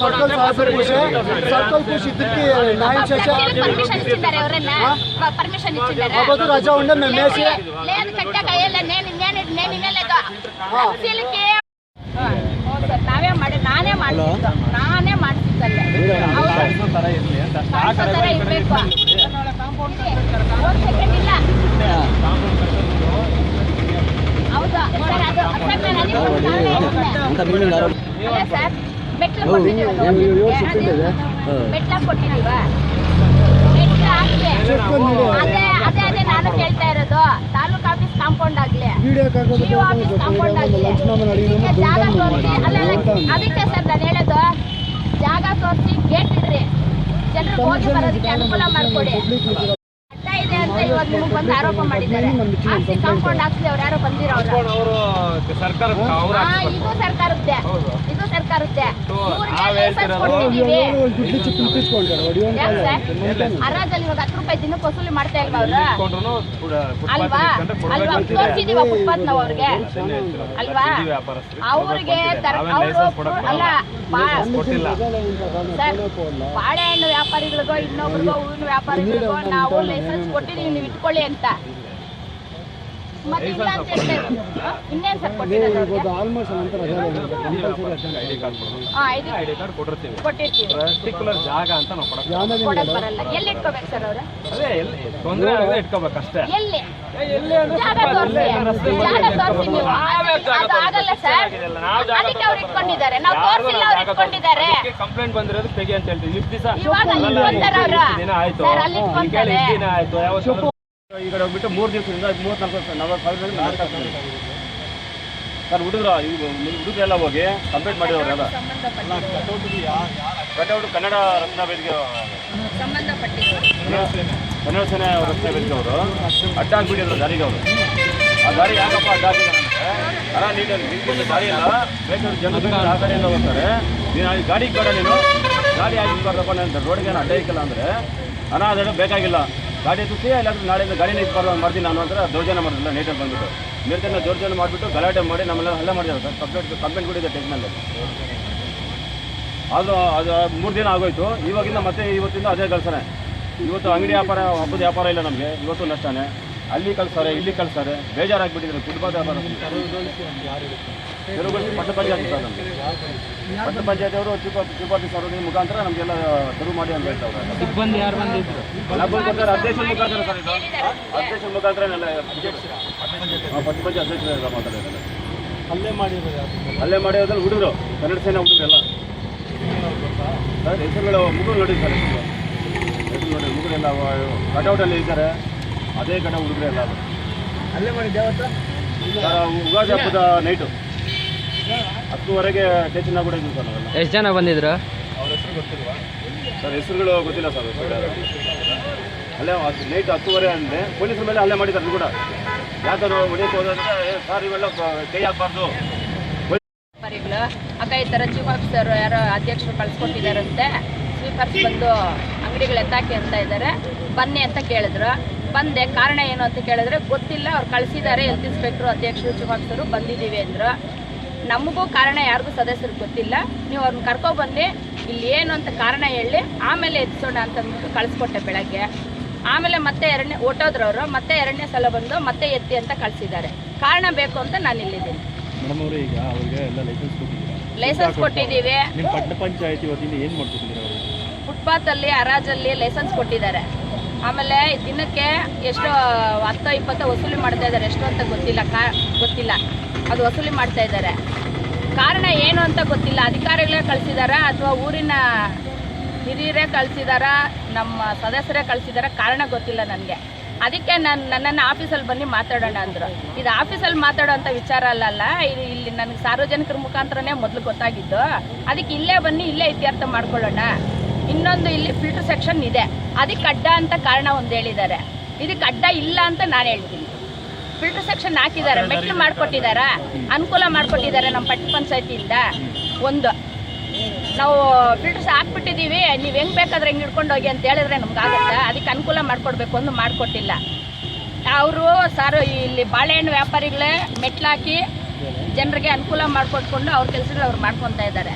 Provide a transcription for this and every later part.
Circle ಸಾಹೇಬರು ಖುಷಿ circle ಖುಷಿ ಇದಕ್ಕೆ ನಾಯಿ ಶಶ ಪರ್ಮಿಷನ್ ಇಟ್ಟಿದ್ದಾರೆ ಅವರನ್ನ. ಪರ್ಮಿಷನ್ ಇಟ್ಟಿದ್ದಾರೆ. ರಜಾ ಉಂಡೆ ಮೇಸಿ ಲೇನ್ ಕೈಯಲ್ಲ ನೇನ್ ನಾವೇ ಮಾಡಿ ನಾನೇ ಮಾಡ್ತಿದ್ದೆ ನಾನೇ ತರ ಅಂತ. ಆ ಕಾಂಪೌಂಡ್ ಸೆಕೆಂಡ್ ಇಲ್ಲ. ಸರ್ ಮೆಟ್ಲು ಕೊಟ್ಟಿದ್ದೀವಿ ಮೆಟ್ಲ ಕೊಟ್ಟಿದೀವ ಅದೇ ಅದೇ ಅದೇ ನಾನು ಕೇಳ್ತಾ ಇರೋದು. ತಾಲೂಕ್ ಆಫೀಸ್ ಕಾಂಪೌಂಡ್ ಆಗ್ಲಿ. ಜಿಯೋ ಆಫೀಸ್ ಕಾಂಪೌಂಡ್ ಆಗ್ಲಿ. ಜಾಗ ತೋರಿಸಿ ಅಲ್ಲ ಅದಕ್ಕೆ ಸರ್ ನಾನು ಹೇಳೋದು ಜಾಗ ತೋರಿಸಿ ಗೇಟ್ ಇಡ್ರಿ. ಜನರು ಹೋಗಿ ಬರೋದಕ್ಕೆ ಅನುಕೂಲ ಮಾಡ್ಕೊಡಿ. ಅಡ್ಡ ಇದೆ ಅಂತ ಇವಾಗ ನಿಮಗೆ ಬಂದು ಆರೋಪ ಮಾಡಿದ್ದಾರೆ. ಆಸ್ತಿ ಕಾಂಪೌಂಡ್ ಹಾಕ್ಸಿ ಅವ್ರು ಯಾರೋ ಬಂದಿರೋ ಸರ್ಕಾರ ಇದು ಸರ್ಕಾರದ್ದೇ. ಇದು ಸರ್ಕಾರದ್ದೇ. ಇವ್ರಿಗೆ ಅರಾಜಲ್ಲಿ ಇವಾಗ ಹತ್ತು ರೂಪಾಯಿ ದಿನಕ್ಕೆ ವಸೂಲಿ ಮಾಡ್ತಾ ಇಲ್ವಾ ಅವ್ರು? ಅಲ್ವಾ? ಅಲ್ವಾ? ತೋರಿಸಿದೀವ ಫುಟ್ಪಾತ್ ನಾವು ಅವ್ರಿಗೆ. ಅಲ್ವಾ? ಅವ್ರಿಗೆ ತರ ಅವರು ಅಲ್ಲ ಬಾಳೆಹಣ್ಣು ವ್ಯಾಪಾರಿಗಳಿಗೋ ಇನ್ನೊಬ್ರಿಗೋ ಹೂವಿನ ವ್ಯಾಪಾರಿಗಳಿಗೋ ನಾವು ಲೈಸೆನ್ಸ್ ಕೊಟ್ಟಿದ್ದೀವಿ ನೀವು ಇಟ್ಕೊಳ್ಳಿ ಅಂತ ಮತ್ತೆ ಇಲ್ಲ ಅಂತ ಹೇಳ್ತಾ ಇರೋದು. ಹ? ಇನ್ನೇನ್ ಸರ್ ಕೊಟ್ಟಿರೋದು ಅವ್ರಿಗೆ? ಆಲ್ಮೋಸ್ಟ್ ನಂತರ ಐಡಿ ಕಾರ್ಡ್ ಹಾ ಇದು ಐಡಿ ಕಾರ್ಡ್ ಕೊಟ್ಟಿರ್ತೀವಿ. ಕೊಟ್ಟಿರ್ತೀವಿ. ಪರ್ಟಿಕ್ಯುಲರ್ ಜಾಗ ಅಂತ ನಾವು ಕೊಡಕ್ ಕೊಡಕ್ ಬರಲ್ಲ. ಎಲ್ಲಿ ಇಟ್ಕೋಬೇಕು ಸರ್ ಅವ್ರು? ಅದೇ ಎಲ್ಲಿ? ತೊಂದರೆ ಆಗದೆ ಇಟ್ಕೋಬೇಕಷ್ಟೇ ಎಲ್ಲಿ? ಎಲ್ಲಿ ಜಾಗ ತೋರಿಸಿ. ಜಾಗ ತೋರಿಸಿ ನೀವು. ಅದು ಆಗಲ್ಲ ಸರ್. ಅದಕ್ಕೆ ಅವ್ರು ಇಟ್ಕೊಂಡಿದ್ದಾರೆ. ನಾವು ತೋರಿಸಿಲ್ಲ ಅವ್ರು ಇಟ್ಕೊಂಡಿದ್ದಾರೆ. ಕಂಪ್ಲೇಂಟ್ ಬಂದಿರೋದು ತೆಗಿ ಅಂತ ಹೇಳ್ತೀವಿ. ಇಷ್ಟು ದಿವಸ ಇವಾಗ ಅಲ್ಲಿ ಇಟ್ಕೊಂತಾರೆ ಅವ್ರು. ದಿನ ಆಯ್ತು. ಸರ್ ಅಲ್ಲಿ ಇಟ್ಕೊಂತಾರೆ ಈ ಕಡೆ ಹೋಗ್ಬಿಟ್ಟು ಮೂರು ದಿವಸದಿಂದ ಮೂವತ್ನಾಲ್ಕು ನಾಲ್ಕು ಸಾವಿರ ಸರ್ ಹುಡುಗರು ಹುಡುಗರು ಎಲ್ಲ ಹೋಗಿ ಕಂಪ್ಲೇಂಟ್ ಮಾಡಿದವ್ರು ಎಲ್ಲ ಕಟೌಟ್ ಕನ್ನಡ ರತ್ನ ವೇದಿಕೆ ಕನ್ನಡ ಸೇನೆ ರಸ್ತೆ ವೇದಿಕೆ ಅವರು ಅಡ್ಡ ಹಾಕ್ಬಿಟ್ಟಿದ್ರು ದಾರಿಗೆ ಅವರು. ಆ ದಾರಿ ಯಾಕಪ್ಪ ಅಡ್ಡ ಅಂದ್ರೆ ಅಲ್ಲ ನೀನು ನಿಂತ್ಕೊಂಡು ದಾರಿ ಇಲ್ಲ ಬೇಕಾದ್ರೆ ಜನ ಆ ಕಡೆಯಿಂದ ಹೋಗ್ತಾರೆ. ನೀನು ಗಾಡಿ ಕೊಡ ನೀನು ಗಾಡಿ ಆಗಿ ನಾನು ರೋಡ್ಗೆ ಅಡ್ಡ ಇಕ್ಕಲ್ಲ ಅಂದರೆ ಅಣ್ಣ ಅದೇನು ಬೇಕಾಗಿಲ್ಲ. ಗಾಡಿ ಎತ್ತಿ ಇಲ್ಲಾಂದ್ರೆ ನಾಳೆಯಿಂದ ಗಾಡಿ ಇಟ್ಬಾರ್ದು ಅಂತ ಮಾಡ್ತೀನಿ ನಾನು ಅಂತ ದೌರ್ಜನ್ಯ ಮಾಡಿಲ್ಲ ನೀಟಾಗಿ ಬಂದ್ಬಿಟ್ಟು. ನೀರ್ತಿಂದ ದೌರ್ಜನ್ಯ ಮಾಡಿಬಿಟ್ಟು ಗಲಾಟೆ ಮಾಡಿ ನಮ್ಮೆಲ್ಲ ಹಲ್ಲೆ ಮಾಡಿದ್ದಾರೆ ಸರ್. ಕಂಪ್ಲೇಂಟ್ ಕಂಪ್ಲೇಂಟ್ ಕೂಡ ಇದೆ ಟೆಕ್ನಲ್ಲಿ ಅದು ಅದು ಮೂರು ದಿನ ಆಗೋಯ್ತು. ಇವಾಗಿಂದ ಮತ್ತೆ ಇವತ್ತಿಂದ ಅದೇ ಕಳ್ಸಾನೆ ಇವತ್ತು ಅಂಗಡಿ ವ್ಯಾಪಾರ, ಹಬ್ಬದ ವ್ಯಾಪಾರ ಇಲ್ಲ ನಮಗೆ. ಇವತ್ತು ನಷ್ಟನೇ. ಅಲ್ಲಿ ಕಳ್ಸಾರೆ ಇಲ್ಲಿ ಕಳಿಸ್ತಾರೆ. ಬೇಜಾರಾಗ್ಬಿಟ್ಟಿದ್ರೆ ಕುಟುಂಬ ವ್ಯಾಪಾರ ತೆರವುಗೊಳಿಸಿ ಪಟ್ಟ ಪಂಚಾಯತ್ ಸರ್ ನಮಗೆ ಪಟ್ಟ ಪಂಚಾಯತ್ ಅವರು ಚುಪ ಚುಪಾತಿ ಸಾರ್ವಜನಿಕ ಮುಖಾಂತರ ನಮಗೆಲ್ಲ ತೆರವು ಮಾಡಿ ಅಂತ ಹೇಳ್ತಾರೆ. ಸಿಬ್ಬಂದಿ ಯಾರು ಬಂದಿದ್ರು? ನಮ್ಮಲ್ಲಿ ಕೊಡ್ತಾರೆ ಅಧ್ಯಕ್ಷರ ಮುಖಾಂತರ ಸರ್ ಇದು. ಅಧ್ಯಕ್ಷರ ಮುಖಾಂತರ ಎಲ್ಲ ಹಾಂ, ಪಟ್ಟ ಪಂಚಾಯತ್ ಅಧ್ಯಕ್ಷರ ಮಾತಾಡಿದ್ದಾರೆ. ಅಲ್ಲೇ ಮಾಡಿರೋದು ಅಲ್ಲೇ ಮಾಡಿರೋದ್ರಲ್ಲಿ ಹುಡುಗರು ಕನ್ನಡ ಸೇನೆ ಹುಡುಗರೆಲ್ಲ ಸರ್ ಹೆಸರುಗಳು ಮುಗುರು ನೋಡಿ ಸರ್ ಹೆಸರು ಹೆಸರು ನೋಡಿ ಮುಗುರೆಲ್ಲ ಕಟೌಟಲ್ಲಿ ಇದ್ದಾರೆ. ಅದೇ ಕಡೆ ಹುಡುಗರೆ ಎಲ್ಲ ಅದು. ಅಲ್ಲೇ ಮಾಡಿದ್ದೆ ಉಗಾದಿ ಹಬ್ಬದ ನೈಟು ಹತ್ತುವರೆಗೆ ಸ್ಟೇಷನ್ ಕೂಡ ಇದ್ದು ಸರ್ ನಾವೆಲ್ಲ ಎಷ್ಟು ಜನ ಬಂದಿದ್ರು? ಸರ್ ಹೆಸರುಗಳು ಗೊತ್ತಿಲ್ಲ ಸರ್ ಹೆಸರು ಯಾರು. ಅಲ್ಲೇ ನೈಟ್ ಹತ್ತುವರೆ ಅಂದರೆ ಪೊಲೀಸರ ಮೇಲೆ ಅಲ್ಲೇ ಮಾಡಿದ್ದಾರೆ ಅದು ಕೂಡ. ಯಾಕಂದ್ರೆ ಹೊಡಿಯಕ್ಕೆ ಹೋದಂದ್ರೆ ಸರ್ ಇವೆಲ್ಲ ಕ- ಕೈ ಹಾಕ್ಬಾರ್ದು. ವ್ಯಾಪಾರಿಗಳು ಅಕ್ಕ ಈ ಥರ ಚೀಫ್ ಆಫೀಸರ್ ಯಾರೋ ಅಧ್ಯಕ್ಷರು ಕಳ್ಸ್ಕೊಟ್ಟಿದ್ದಾರಂತೆ. ಸ್ವೀಪರ್ಸ್ ಬಂದು ಅಂಗಡಿಗಳು ಎತ್ತಾಕಿ ಅಂತ ಇದ್ದಾರೆ. ಬನ್ನಿ ಅಂತ ಕೇಳಿದ್ರು. ಬಂದೆ. ಕಾರಣ ಏನು ಅಂತ ಕೇಳಿದ್ರೆ ಗೊತ್ತಿಲ್ಲ. ಅವ್ರು ಕಳಿಸಿದ್ದಾರೆ ಹೆಲ್ತ್ ಇನ್ಸ್ಪೆಕ್ಟ್ರು ಅಧ್ಯಕ್ಷರು ಚೀಫ್ ಆಫೀಸರು ಬಂದಿದ್ದೀವಿ ಅಂದರು. ನಮಗೂ ಕಾರಣ ಯಾರಿಗೂ ಸದಸ್ಯರಿಗೆ ಗೊತ್ತಿಲ್ಲ. ನೀವು ಅವ್ರನ್ನ ಕರ್ಕೊಬಂದು ಇಲ್ಲಿ ಏನು ಅಂತ ಕಾರಣ ಹೇಳಿ ಆಮೇಲೆ ಎತ್ತಿಸೋಣ ಅಂತ ಅಂದ್ಬಿಟ್ಟು ಕಳಿಸ್ಕೊಟ್ಟೆ ಬೆಳಗ್ಗೆ. ಆಮೇಲೆ ಮತ್ತೆ ಎರಡನೇ ಓಟೋದ್ರವರು ಮತ್ತೆ ಎರಡನೇ ಸಲ ಬಂದು ಮತ್ತೆ ಎತ್ತಿ ಅಂತ ಕಳಿಸಿದ್ದಾರೆ. ಕಾರಣ ಬೇಕು ಅಂತ ನಾನು ಇಲ್ಲಿದ್ದೀನಿ. ಮೇಡಮ್ ಅವರು ಈಗ ಅವ್ರಿಗೆ ಎಲ್ಲ ಲೈಸೆನ್ಸ್ ಕೊಟ್ಟಿದ್ದೀವಿ. ಫುಟ್ಪಾತಲ್ಲಿ ಹರಾಜಲ್ಲಿ ಲೈಸೆನ್ಸ್ ಕೊಟ್ಟಿದ್ದಾರೆ. ಆಮೇಲೆ ದಿನಕ್ಕೆ ಎಷ್ಟು ಹತ್ತೋ ಇಪ್ಪತ್ತೋ ವಸೂಲಿ ಮಾಡ್ತಾ ಇದ್ದಾರೆ. ಎಷ್ಟು ಅಂತ ಗೊತ್ತಿಲ್ಲ. ಕಾ, ಗೊತ್ತಿಲ್ಲ. ಅದು ವಸೂಲಿ ಮಾಡ್ತಾ ಇದ್ದಾರೆ. ಕಾರಣ ಏನು ಅಂತ ಗೊತ್ತಿಲ್ಲ. ಅಧಿಕಾರಿಗಳೇ ಕಳಿಸಿದಾರ ಅಥವಾ ಊರಿನ ಹಿರಿಯರೇ ಕಳಿಸಿದಾರ? ನಮ್ಮ ಸದಸ್ಯರೇ ಕಳಿಸಿದಾರ? ಕಾರಣ ಗೊತ್ತಿಲ್ಲ ನನಗೆ. ಅದಕ್ಕೆ ನಾನು, ನನ್ನನ್ನು ಆಫೀಸಲ್ಲಿ ಬನ್ನಿ ಮಾತಾಡೋಣ ಅಂದರು. ಇದು ಆಫೀಸಲ್ಲಿ ಮಾತಾಡೋಂಥ ವಿಚಾರ ಅಲ್ಲಲ್ಲ ಇದು ಇಲ್ಲಿ ನನಗೆ ಸಾರ್ವಜನಿಕರ ಮುಖಾಂತರನೇ ಮೊದಲು ಗೊತ್ತಾಗಿದ್ದು. ಅದಕ್ಕೆ ಇಲ್ಲೇ ಬನ್ನಿ, ಇಲ್ಲೇ ಇತ್ಯರ್ಥ ಮಾಡ್ಕೊಳ್ಳೋಣ. ಇನ್ನೊಂದು ಇಲ್ಲಿ ಫಿಲ್ಟರ್ ಸೆಕ್ಷನ್ ಇದೆ. ಅದಕ್ಕೆ ಅಡ್ಡ ಅಂತ ಕಾರಣ ಒಂದು ಹೇಳಿದ್ದಾರೆ. ಇದಕ್ಕೆ ಅಡ್ಡ ಇಲ್ಲ ಅಂತ ನಾನು ಹೇಳ್ತೀನಿ. ಫಿಲ್ಟರ್ ಸೆಕ್ಷನ್ ಹಾಕಿದ್ದಾರೆ. ಮೆಟ್ಲು ಮಾಡಿಕೊಟ್ಟಿದ್ದಾರೆ? ಅನುಕೂಲ ಮಾಡಿಕೊಟ್ಟಿದ್ದಾರೆ ನಮ್ಮ ಪಟ್ಟ ಪಂಚಾಯತಿಯಿಂದ. ಒಂದು. ನಾವು ಫಿಲ್ಟರ್ಸ್ ಹಾಕ್ಬಿಟ್ಟಿದ್ದೀವಿ. ನೀವು ಹೆಂಗೆ ಬೇಕಾದ್ರೆ ಹೆಂಗೆ ಹಿಡ್ಕೊಂಡು ಹೋಗಿ ಅಂತ ಹೇಳಿದ್ರೆ ನಮ್ಗೆ ಆಗುತ್ತೆ? ಅದಕ್ಕೆ ಅನುಕೂಲ ಮಾಡಿಕೊಡ್ಬೇಕು ಒಂದು ಮಾಡಿಕೊಟ್ಟಿಲ್ಲ. ಅವರು ಸಾರು ಇಲ್ಲಿ ಬಾಳೆಹಣ್ಣು ವ್ಯಾಪಾರಿಗಳೇ ಮೆಟ್ಲಾಕಿ ಜನರಿಗೆ ಅನುಕೂಲ ಮಾಡಿಕೊಟ್ಕೊಂಡು ಅವ್ರ ಕೆಲಸಗಳು ಅವ್ರು ಮಾಡ್ಕೊತಾ ಇದ್ದಾರೆ.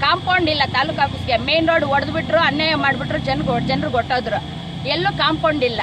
ಕಾಂಪೌಂಡ್ ಇಲ್ಲ, ತಾಲೂಕು ಆಫೀಸ್ಗೆ. ಮೇನ್ ರೋಡ್ ಹೊಡೆದ್ಬಿಟ್ರು ಅನ್ಯಾಯ ಮಾಡಿಬಿಟ್ರು ಜನ ಜನರು ಕೊಟ್ಟೋದ್ರು ಎಲ್ಲೂ ಕಾಂಪೌಂಡ್ ಇಲ್ಲ.